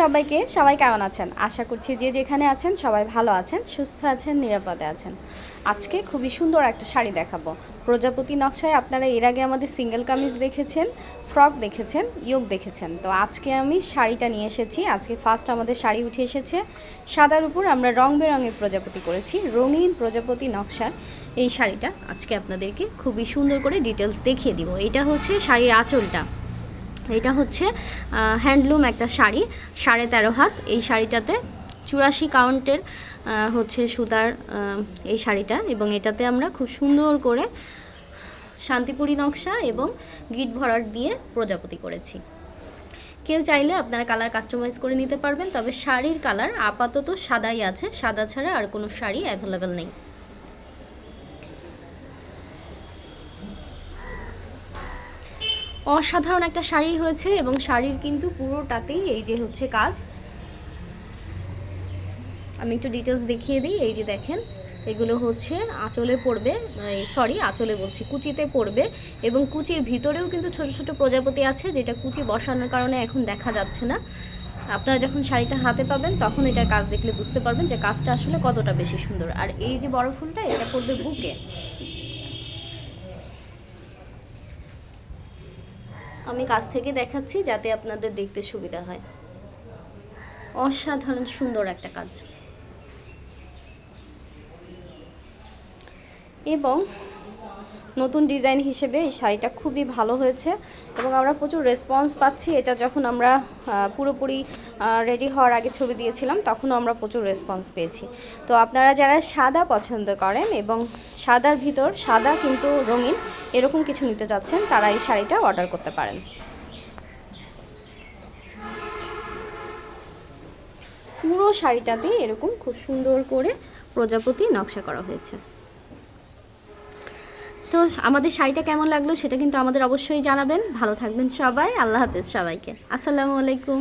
সবাইকে। সবাই কেমন আছেন? আশা করছি যে যেখানে আছেন সবাই ভালো আছেন, সুস্থ আছেন, নিরাপদে আছেন। আজকে খুবই সুন্দর একটা শাড়ি দেখাবো। প্রজাপতি নকশায় আপনারা এর আগে আমাদের সিঙ্গেল কামিজ দেখেছেন, ফ্রক দেখেছেন, ইয়োগ দেখেছেন। তো আজকে আমি শাড়িটা নিয়ে এসেছি। আজকে ফার্স্ট আমাদের শাড়ি উঠে এসেছে। সাদার উপর আমরা রং বেরঙের প্রজাপতি করেছি। রঙিন প্রজাপতি নকশার এই শাড়িটা আজকে আপনাদেরকে খুবই সুন্দর করে ডিটেলস দেখিয়ে দিব। এটা হচ্ছে শাড়ির আঁচলটা। এটা হচ্ছে হ্যান্ডলুম একটা শাড়ি, সাড়ে তেরো হাত। এই শাড়িটাতে চুরাশি কাউন্টের হচ্ছে সুতার এই শাড়িটা এবং এটাতে আমরা খুব সুন্দর করে শান্তিপুরি নকশা এবং গিট ভরাট দিয়ে প্রজাপতি করেছি। কেউ চাইলে আপনারা কালার কাস্টমাইজ করে নিতে পারবেন, তবে শাড়ির কালার আপাতত সাদাই আছে। সাদা ছাড়া আর কোনো শাড়ি অ্যাভেলেবেল নেই। অসাধারণ একটা শাড়ি হয়েছে এবং শাড়ির কিন্তু পুরোটাতেই এই যে হচ্ছে কাজ। আমি একটু ডিটেলস দেখিয়ে দিই, এই যে দেখেন, এগুলো হচ্ছে আঁচলে পড়বে সরি আঁচলে বলছি, কুচিতে পড়বে এবং কুচির ভিতরেও কিন্তু ছোট ছোট প্রজাপতি আছে যেটা কুচি বসানোর কারণে এখন দেখা যাচ্ছে না। আপনারা যখন শাড়িটা হাতে পাবেন তখন এটার কাজ দেখলে বুঝতে পারবেন যে কাজটা আসলে কতটা বেশি সুন্দর। আর এই যে বড় ফুলটা, এটা পড়বে বুকে। আমি কাছ থেকে দেখাচ্ছি যাতে আপনাদের দেখতে সুবিধা হয়। অসাধারণ সুন্দর একটা কাজ। এবং নতুন ডিজাইন হিসেবে এই শাড়িটা খুবই ভালো হয়েছে এবং আমরা প্রচুর রেসপন্স পাচ্ছি। এটা যখন আমরা পুরোপুরি রেডি হওয়ার আগে ছবি দিয়েছিলাম, তখনও আমরা প্রচুর রেসপন্স পেয়েছি। তো আপনারা যারা সাদা পছন্দ করেন এবং সাদার ভিতর, সাদা কিন্তু রঙিন, এরকম কিছু নিতে চাচ্ছেন, তারা এই শাড়িটা অর্ডার করতে পারেন। পুরো শাড়িটাতে এরকম খুব সুন্দর করে প্রজাপতি নকশা করা হয়েছে। আমাদের শাড়িটা কেমন লাগল সেটা কিন্তু আমাদের অবশ্যই জানাবেন। ভালো থাকবেন সবাই। আল্লাহ হাফেজ সবাইকে। আসসালামু আলাইকুম।